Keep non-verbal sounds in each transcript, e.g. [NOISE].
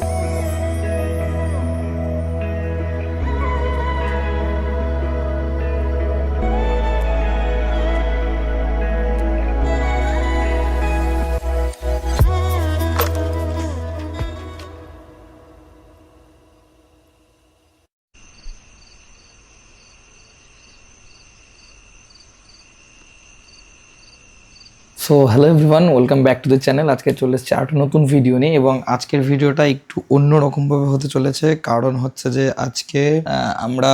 Bye. So hello everyone welcome back to the channel আজকে চলে এসেছে আরেকটা নতুন ভিডিও নিয়ে এবং আজকের ভিডিওটা একটু অন্য রকমভাবে হতে চলেছে। কারণ হচ্ছে যে আজকে আমরা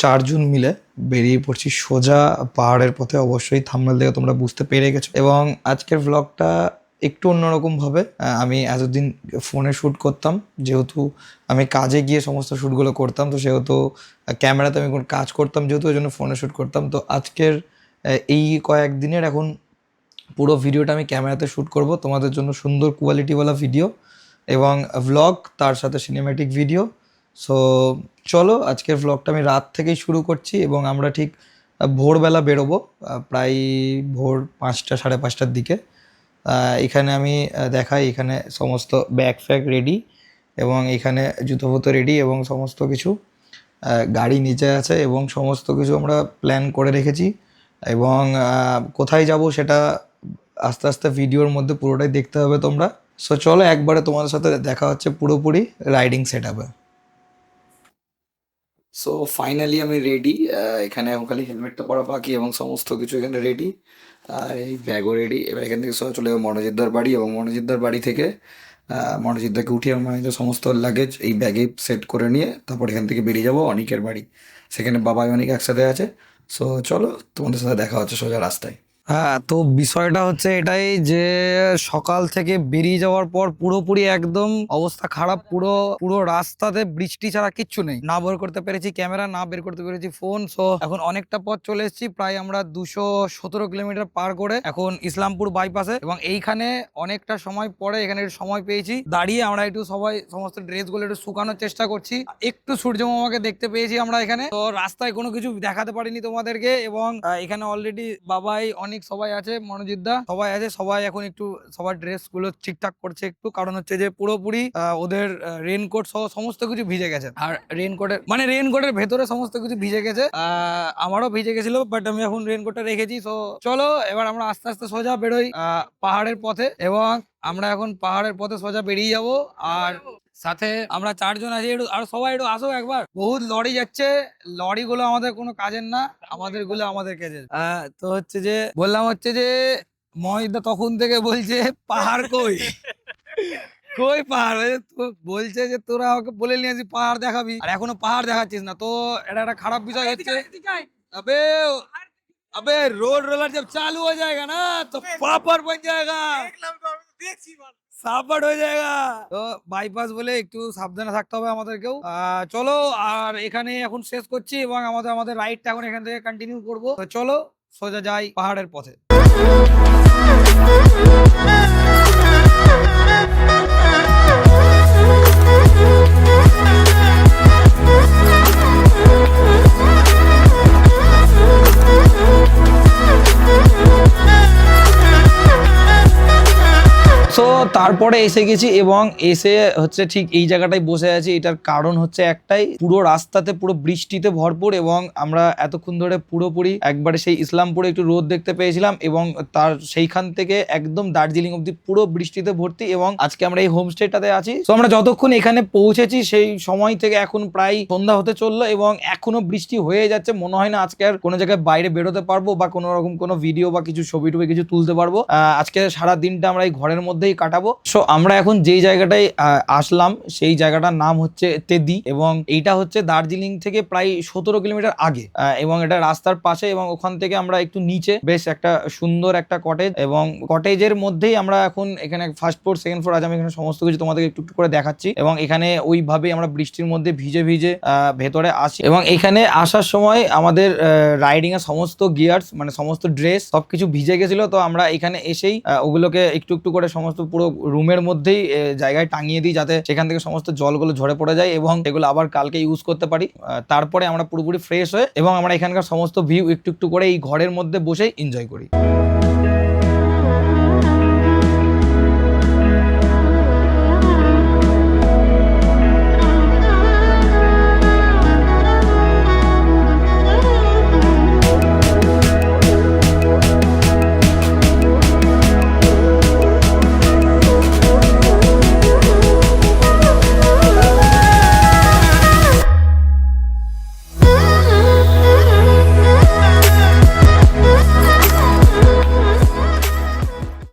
চারজন মিলে বেরিয়ে পড়ছি সোজা পাহাড়ের পথে। অবশ্যই থাম্বনেল দেখে তোমরা বুঝতে পেরে গেছো। এবং আজকের ব্লগটা একটু অন্যরকম ভাবে আমি এতদিন ফোনে শ্যুট করতাম, যেহেতু আমি কাজে গিয়ে সমস্ত শ্যুটগুলো করতাম, তো সেহেতু ক্যামেরাতে আমি কোনো কাজ করতাম, যেহেতু ওই জন্য ফোনে শ্যুট করতাম। তো আজকের এই কয়েকদিনের এখন পুরো ভিডিওটা আমি ক্যামেরাতে শ্যুট করব। তোমাদের জন্য সুন্দর কোয়ালিটিওয়ালা ভিডিও এবং ভ্লগ তার সাথে সিনেম্যাটিক ভিডিও সো চলো আজকের ভ্লগটা আমি রাত থেকেই শুরু করছি এবং আমরা ঠিক ভোরবেলা বেরোবো প্রায় ভোর পাঁচটা, সাড়ে পাঁচটার দিকে। এখানে আমি দেখাই, এখানে সমস্ত ব্যাগ ফ্যাগ রেডি এবং এখানে জুতো রেডি এবং সমস্ত কিছু গাড়ি নিচে আছে এবং সমস্ত কিছু আমরা প্ল্যান করে রেখেছি। এবং কোথায় যাব সেটা আস্তে আস্তে ভিডিওর মধ্যে পুরোটাই দেখতে হবে তোমরা। সো চলো একবারে তোমাদের সাথে দেখা হচ্ছে পুরোপুরি রাইডিং সেট আপে সো ফাইনালি আমি রেডি এখানে এখন খালি হেলমেটটা পরা বাকি এবং সমস্ত কিছু এখানে রেডি আর এই ব্যাগও রেডি এবার এখান থেকে সোজা চলে যাব মনোজিদ্দার বাড়ি এবং মনোজিদ্দার বাড়ি থেকে মনোজিদ্দাকে উঠিয়ে আমার সমস্ত লাগেজ এই ব্যাগে সেট করে নিয়ে তারপর এখান থেকে বেরিয়ে যাব অনিকের বাড়ি। সেখানে বাবাই অনেক একসাথে আছে। সো চলো তোমাদের সাথে দেখা হচ্ছে সোজা রাস্তায়। হ্যাঁ তো বিষয়টা হচ্ছে এটাই যে সকাল থেকে বেরিয়ে যাওয়ার পর পুরোপুরি একদম অবস্থা খারাপ, পুরো পুরো রাস্তাতে বৃষ্টি ছাড়া কিচ্ছু নেই। না বের করতে পেরেছি ক্যামেরা, না বের করতে পেরেছি ফোন সো এখন অনেকটা পথ চলে এসেছি, প্রায় আমরা দুশো সতেরো কিলোমিটার পার করে এখন ইসলামপুর বাইপাসে এবং এইখানে অনেকটা সময় পরে এখানে একটু সময় পেয়েছি। দাঁড়িয়ে আমরা একটু সবাই, সমস্ত ড্রেসগুলো একটু শুকানোর চেষ্টা করছি। একটু সূর্য মামাকে দেখতে পেয়েছি আমরা এখানে। তো রাস্তায় কোনো কিছু দেখাতে পারিনি তোমাদেরকে এবং এখানে অলরেডি বাবাই অনেক সবাই আছে মনোজিৎদা সবাই আছে সবাই এখন একটু সবার ড্রেসগুলো ঠিকঠাক করছে একটু। কারণ হচ্ছে যে পুরোপুরি ওদের রেনকোট সহ সমস্ত কিছু ভিজে গেছে। আর রেনকোটের মানে রেনকোটের ভেতরে সমস্ত কিছু ভিজে গেছে। আহ, আমারও ভিজে গেছিল বাট আমি এখন রেনকোটটা রেখেছি তো চলো এবার আমরা আস্তে আস্তে সোজা বেরোই আহ, পাহাড়ের পথে। এবং আমরা এখন পাহাড়ের পথে সোজা বেরিয়ে যাব আর সাথে আমরা চারজন আছি একটু আর সবাই একটু আসো একবার। বহুত লড়ি যাচ্ছে লড়ি গুলো আমাদের কোনো কাজের না আমাদেরগুলো আমাদের কাজের। তো হচ্ছে যে বললাম হচ্ছে যে মহিদা তখন থেকে বলছে পাহাড় কই? [LAUGHS] কই পাহাড়? বলছে যে তোরা আমাকে বলে নিয়েছি পাহাড় দেখাবি। আর এখনও পাহাড় দেখাচ্ছিস না তো এটা একটা খারাপ বিষয় হচ্ছে। আবে আবে রোড রোলার যাব চালু হয়ে যায়গা না তো পাপার বন যায়গা দেখলাম তো দেখছি সাপাট হয়ে যায়গা। তো বাইপাস বলে একটু সাবধানে থাকতে হবে আমাদেরকেও। আহ, চলো আর এখানে এখন শেষ করছি এবং আমাদের আমাদের রাইডটা এখন এখান থেকে কন্টিনিউ করব। তো চলো সোজা যাই পাহাড়ের পথে। [LAUGHS] তারপরে এসে গেছি এবং এসে হচ্ছে ঠিক এই জায়গাটায় বসে আছি। এটার কারণ হচ্ছে একটাই, পুরো রাস্তাতে, পুরো বৃষ্টিতে ভরপুর এবং আমরা এতক্ষণ ধরে পুরোপুরি একবারে সেই ইসলামপুরে একটু রোদ দেখতে পেয়েছিলাম এবং তার সেইখান থেকে একদম দার্জিলিং অব্দি পুরো বৃষ্টিতে ভর্তি এবং আজকে আমরা এই হোমস্টেটাতে আছি। তো আমরা যতক্ষণ এখানে পৌঁছেছি, সেই সময় থেকে এখন প্রায় সন্ধ্যা হতে চলল এবং এখনও বৃষ্টি হয়ে যাচ্ছে। মনে হয় না আজকে আর কোনো জায়গায় বাইরে বেরোতে পারব বা কোনো রকম কোনো ভিডিও বা কিছু ছবি টবি কিছু তুলতে পারব। আজকে সারা দিনটা আমরা এই ঘরের মধ্যেই কাটাবো সো আমরা এখন যেই জায়গাটায় আসলাম, সেই জায়গাটার নাম হচ্ছে তেদি এবং এইটা হচ্ছে দার্জিলিং থেকে প্রায় সতেরো কিলোমিটার আগে। এবং এটা রাস্তার পাশে এবং ওখান থেকে আমরা একটু নিচে বেশ একটা সুন্দর একটা কটেজ এবং কটেজের মধ্যেই আমরা এখন এখানে ফার্স্ট ফ্লোর সেকেন্ড ফ্লোর আজ আমি এখানে সমস্ত কিছু তোমাদের একটু একটু করে দেখাচ্ছি এবং এখানে ওইভাবে আমরা বৃষ্টির মধ্যে ভিজে ভিজে ভেতরে আসি এবং এখানে আসার সময় আমাদের রাইডিং এর সমস্ত গিয়ার্স মানে সমস্ত ড্রেস সবকিছু ভিজে গেছিল। তো আমরা এখানে এসেই ওগুলোকে একটু একটু করে সমস্ত পুরো রুমের মধ্যেই জায়গায় টাঙিয়ে দিই যাতে সেখান থেকে সমস্ত জলগুলো ঝরে পড়ে যায় এবং এগুলো আবার কালকে ইউজ করতে পারি। তারপরে আমরা পুরোপুরি ফ্রেশ হয়ে এবং আমরা এখানকার সমস্ত ভিউ একটু একটু করে এই ঘরের মধ্যে বসেই এনজয় করি।